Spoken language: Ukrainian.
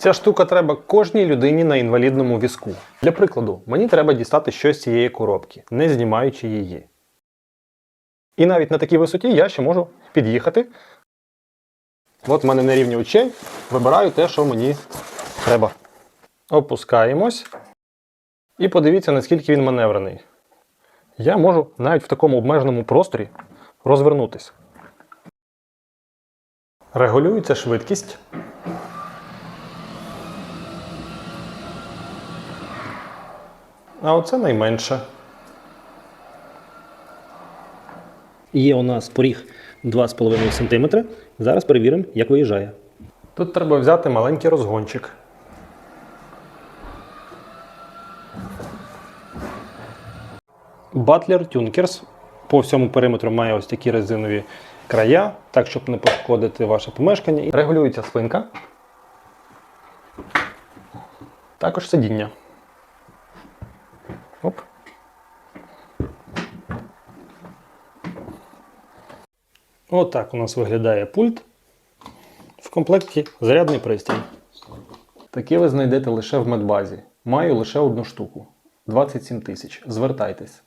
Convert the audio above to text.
Ця штука треба кожній людині на інвалідному візку. Для прикладу, мені треба дістати щось з цієї коробки, не знімаючи її. І навіть на такій висоті я ще можу під'їхати. От в мене на рівні очей. Вибираю те, що мені треба. Опускаємось. І подивіться, наскільки він маневрений. Я можу навіть в такому обмеженому просторі розвернутися. Регулюється швидкість. А оце найменше. Є у нас поріг 2,5 см. Зараз перевіримо, як виїжджає. Тут треба взяти маленький розгончик. Butler Tunkers по всьому периметру має ось такі резинові края, так щоб не пошкодити ваше помешкання. Регулюється спинка. Також сидіння. Оп. Отак у нас виглядає пульт. В комплекті зарядний пристрій. Такі ви знайдете лише в медбазі. Маю лише одну штуку. 27 тисяч. Звертайтесь.